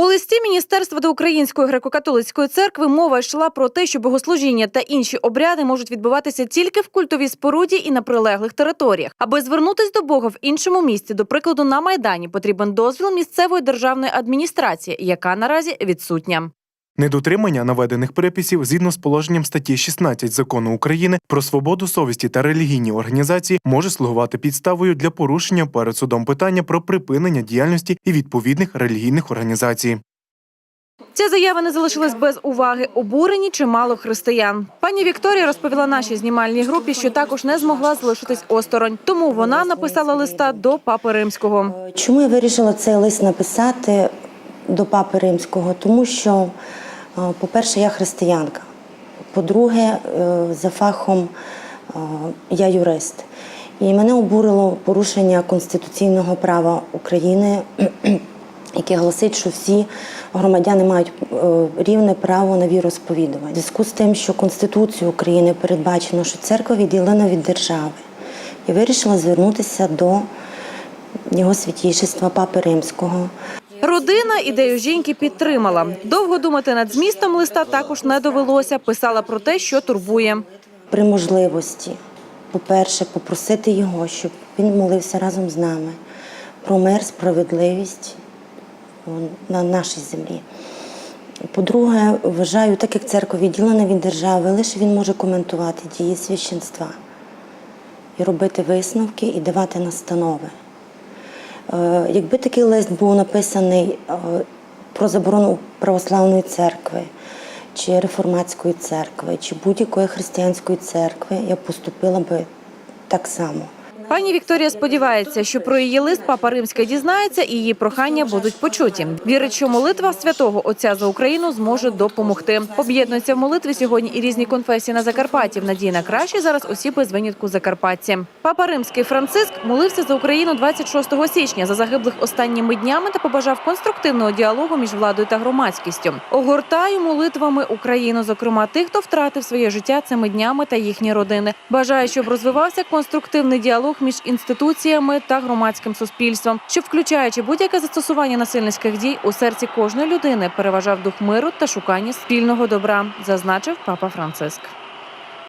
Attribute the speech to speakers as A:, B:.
A: У листі Міністерства до Української греко-католицької церкви мова йшла про те, що богослужіння та інші обряди можуть відбуватися тільки в культовій споруді і на прилеглих територіях. Аби звернутись до Бога в іншому місці, до прикладу, на майдані, потрібен дозвіл місцевої державної адміністрації, яка наразі відсутня.
B: Недотримання наведених переписів згідно з положенням статті 16 закону України про свободу совісті та релігійні організації може слугувати підставою для порушення перед судом питання про припинення діяльності і відповідних релігійних організацій.
A: Ця заява не залишилась без уваги. Обурені чимало християн. Пані Вікторія розповіла нашій знімальній групі, що також не змогла залишитись осторонь. Тому вона написала листа до папи римського.
C: Чому я вирішила цей лист написати до Папи Римського? Тому що, е, по-перше, я християнка. По-друге, е, за фахом е, я юрист. І мене обурило порушення конституційного права України, яке гласить, що всі громадяни мають рівне право на віросповідування. В зв'язку з тим, що Конституцією України передбачено, що церква відділена від держави. Я вирішила звернутися до його святійшества Папи Римського.
A: Родина ідею жінки підтримала. Довго думати над змістом листа також не довелося. Писала про те, що турбує.
C: При можливості, по-перше, попросити його, щоб він молився разом з нами про мир, справедливість на нашій землі. По-друге, вважаю, так як церква відділена від держави, лише він може коментувати дії священства і робити висновки і давати настанови. Е, Якби такий лист був написаний е, про заборону православної церкви, чи реформатської церкви, чи будь-якої християнської церкви, я поступила би так само.
A: Пані Вікторія сподівається, що про її лист папа римська дізнається і її прохання будуть почуті. Вірить, що молитва святого Отця за Україну зможе допомогти. Об'єднуються в молитві сьогодні і різні конфесії на Закарпатті. В надії на краще зараз усі без винятку закарпатці. Папа римський Франциск молився за Україну 26 січня за загиблих останніми днями та побажав конструктивного діалогу між владою та громадськістю. Огортаю молитвами Україну, зокрема тих, хто втратив своє життя цими днями та їхні родини. Бажаю, щоб розвивався конструктивний діалог між інституціями та громадським суспільством, що, включаючи будь-яке застосування насильницьких дій у серці кожної людини, переважав дух миру та шукання спільного добра, зазначив папа Франциск.